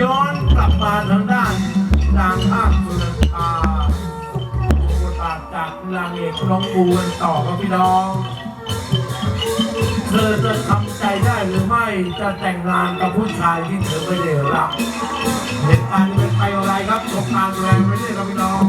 ย้อนกลับมาทางด้านนางภาคสุนันทาบทบาทจากนางเอกน้องกูกันต่อครับพี่น้อง เธอจะทำใจได้หรือไม่จะแต่งงานกับผู้ชายที่เธอไม่ได้รักเหตุการณ์เป็นไปอะไรครับสงครามแรงไม่ใช่ครับพี่น้อง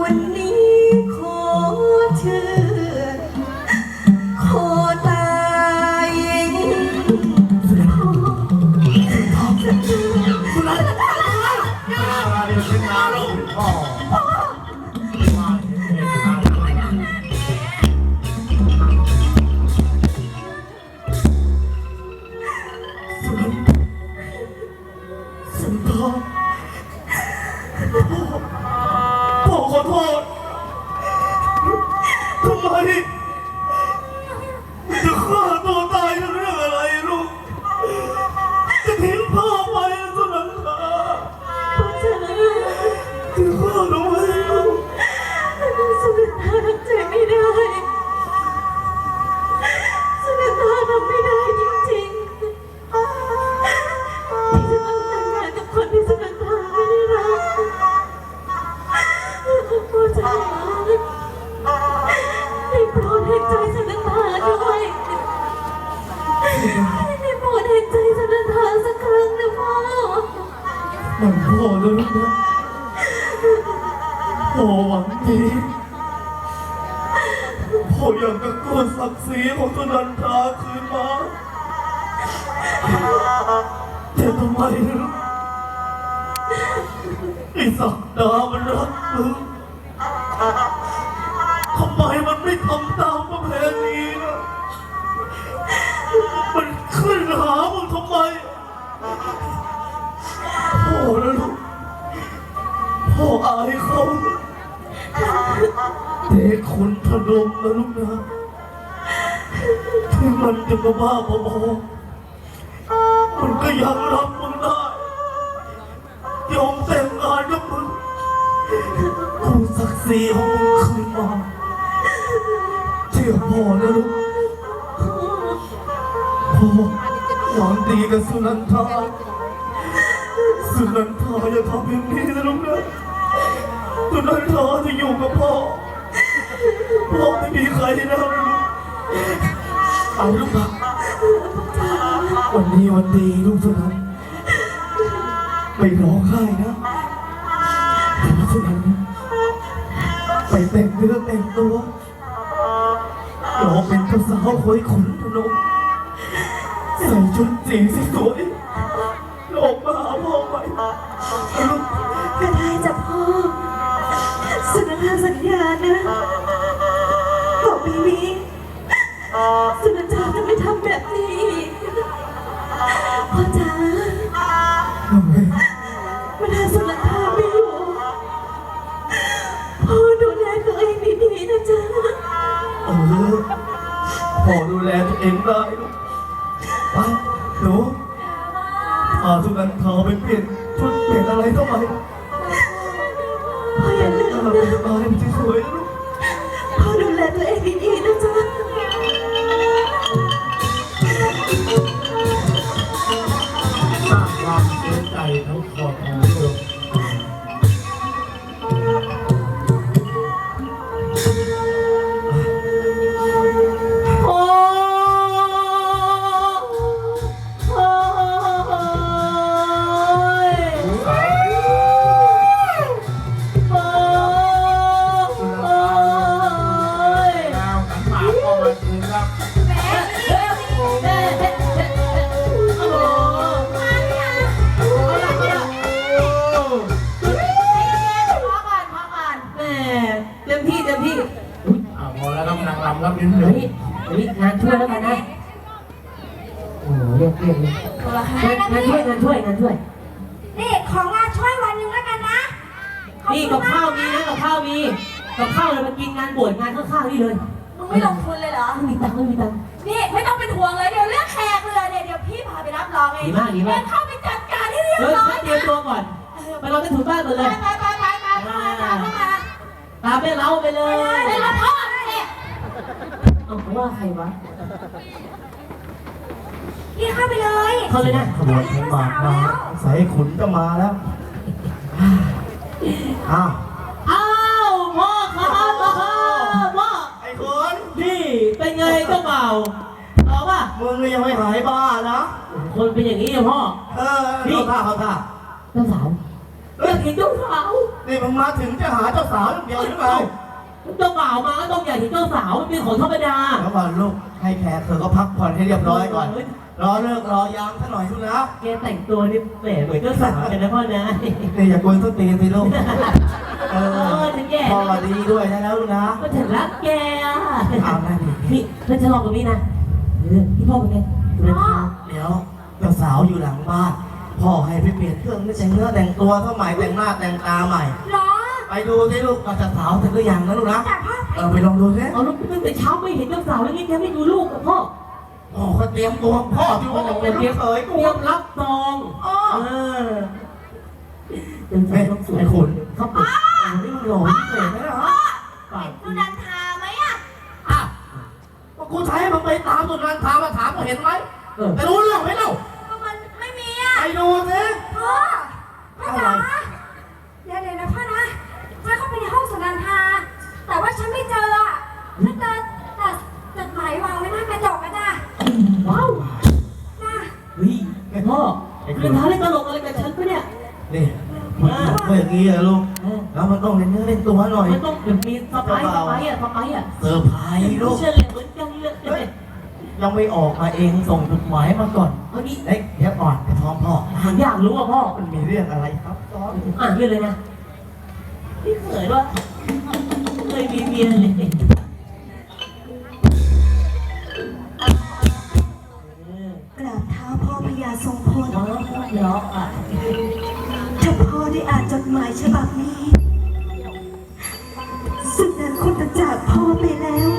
วัน อนะลูกนะพ่อหวังดีพ่ออยากจะกู้ศักดิ์ศรีของสุนันทาคืนมาแต่ทำไมลูกไอ้สักดามันรักมึงทำไมมันไม่ทำตาม เด็กคนพนมนะลูกนะที่มันจะมาบ้าบอมันก็ยังรับมึงได้ยอมแต่งงานกับมึงกูศักดิ์ศรีของมึงคืนมาเชื่อพ่อนะลูกพ่อหวังดีกับสุนันทาสุนันทาอย่าทำอย่างนี้นะลูกนะสุนันทาจะอยู่กับพ่อ พ่อไม่มีใครนะลูกเอาลูกนะวันนี้วันดีลูกสุนันไม่ร้องไห้นะแต่ว่าสุนันไปแต่งเนื้อแต่งตัวรอเป็นเจ้าสาวคอยขนพนมใส่ชุดสีสวยๆออกมาหาพ่อไป ดูแเดี๋ยวเฮ้เดี๋ยยวเฮ้ยงานช่วยแล้วกันนะโอ้โหเรียกเรียกเลยตัวละค่ะงานงานช่วยงานช่วยงานช่วย นี่ของงานช่วยวันหนึ่งแล้วกันนะขอบนี่คุกับณข้าวมมีนะกับข้าวมีกับข้าวเลยมากินงานบวชงานข้างๆนี่เลยมึงไม่ลงทุนเลยเหรอ ไม่มีตังค์ไม่มีตังค์ นี่ไม่ต้องเป็นห่วงเลยเดี๋ยวเรื่องแขกเลยเนี่ยเดี๋ยวพี่พาไปรับรองเองดีมากดีมาก เดี๋ยวเข้าไปจัดการให้เรียบเฮ้ยร้อไปยเตรียมตัวก่อนไปรอที่ถูบ้านก่อนไปเลยไปไปไปไปเข้ามาตามเข้ามา ตามแม่เล้าไปเลยไปรับพ่อเนี่ยเอาเขาว่าใครวะ พี่เข้าไปเลยเขาเลยนะขบวนขันหมากมาสายขุนก็มาแล้ว อ้าว อ้าวพ่อครับพ่อครับพ่อไอ้ขุนนี่เป็นไงเจ้าเบ่าวเอาป่ะมึงยังไม่หายบ้านะคนเป็นอย่างนี้อะพ่อ เออเขาท่าเขาท่าเจ้าสาวอยากเห็นเจ้าสาว นี่มึงมาถึงจะหาเจ้าสาวอย่างเดียวหรือเปล่าเจ้าบ่าวมาก็ต้องอยากเห็นเจ้าสาวมันเป็นของธรรมดาแล้วก่อนลูกให้แขกเธอก็พักผ่อนให้เรียบร้อยก่อน รอเลิกรอยามซะหน่อยทุกนะแกแต่งตัวนี่แหมเหมือนเจ้าสาวกันนะพ่อนะนี่อย่ากวนส้นตีนสิลูกเอเอออฉันแย่พ่อดีด้วยนะแล้วลูกนะก็ฉันรักแกอะเอาหน้าดินี่เพื่อนจะลองกับนี่นะเออพี่พ่อเป็นไงเดินทางเดี๋ยวเจ้าสาวอยู่หลังบ้าน พ่อให้ไปเปลี่ยนเครื่องไม่ใช่เนื้อแต่งตัวสมัยแต่งหน้าแต่งตาใหม่ เหรอไปดูสิลูกว่าเจะสาวเสร็จหรือยังนะลูกนะแต่พ่อเออไปลองดูสิเอาลูกตั้งแต่เช้าไม่เห็นเจ้าสาวแล้วนี่แกไม่ดูลูกกับพ่อพ่อก็เตรียมตัวพ่อที่ว่าจะเป็นลูกเขยเตกูรียมรับซองอ๋อเออเจ้าสาวต้องสวยไอ้ขุนเขาไปอ้าวนี่มึงหลงเกิดไหมล่ะฮะปากสุนันทาไหมอะอ้าวกูใช้มึงไปตามสุนันทามาถามกูเห็นไหมเออแต่รู้เรื่องไหมเล่า ดูสิพ่อพ่อจ๋าเดี๋ยวเดี๋ยวนะพ่อนะฉันเข้าไปในห้องสุนันทา แต่ว่าฉันไม่เจออะฉันเจอแต่จดหมายวางไว้หน้ากระจกอะจ้ะว้าวจ้ะเฮ้ยพ่อเล่นท้าเล่นตลกอะไรกับฉันปะเนี่ย นี่มันก็อย่างนี้อะลูกเออแล้วมันต้องเล่นเนื้อเล่นตัวหน่อยมันต้องเดี๋ยวมีสไปร์สไปร์อะสไปร์อะเซอร์ไพรส์ลูกเชื่อเลยเหมือนกันเลยเฮ้ยยังไม่ออกมาเองส่งจดหมายมาก่อนเอาดิเอ้ยเดี๋ยว ก่อนไปพร้อมพ่อผมอยากรู้อะพ่อมันมีเรื่องอะไรครับซ้อนอ่านเรื่องเลยนะพี่เขยว่าเคยมีเมียเลยเออกราบเท้าพ่อพญาทรงพล น้องเนาะอะถ้าพ่อได้อ่านจดหมายฉบับนี้สุนันคงจะจากพ่อไปแล้ว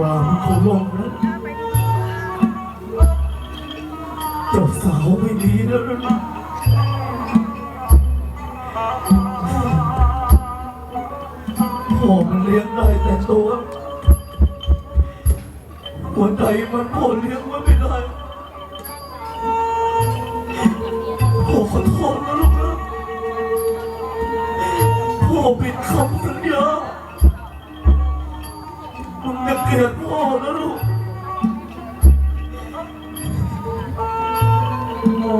ว่ามันคงลงแล้วเจ้าสาวไม่ดีแล้วนะพ่อมันเลี้ยงได้แต่ตัว หัวใจมันพ่อเลี้ยงไว้ไม่ได้พ่อขอโทษนะลูกนะพ่อผิดคำสัญญามึงอย่าเกลี ยดพ่อนะลูกโอ้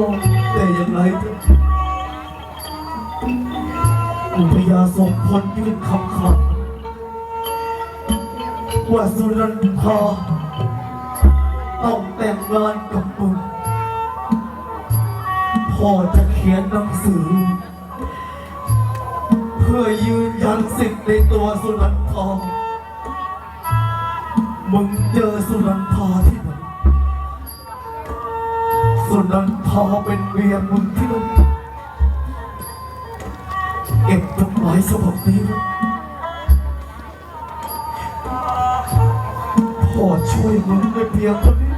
แต่ยังไงเถอะอุพยาสมพลยื่นคำขาดว่าสุนันทาต้องแต่งงานกับมึงพ่อจะเขียนหนังสือ เพื่อยืนยันสิทธิ์ในตัวสุนันทา มึงเจอสุนันทาที่ไหนสุนันทาเป็นเมียมึงที่นั่นเก็บจดหมายฉบับนี้ไว้พ่อช่วยมึงด้เพียงคนนี้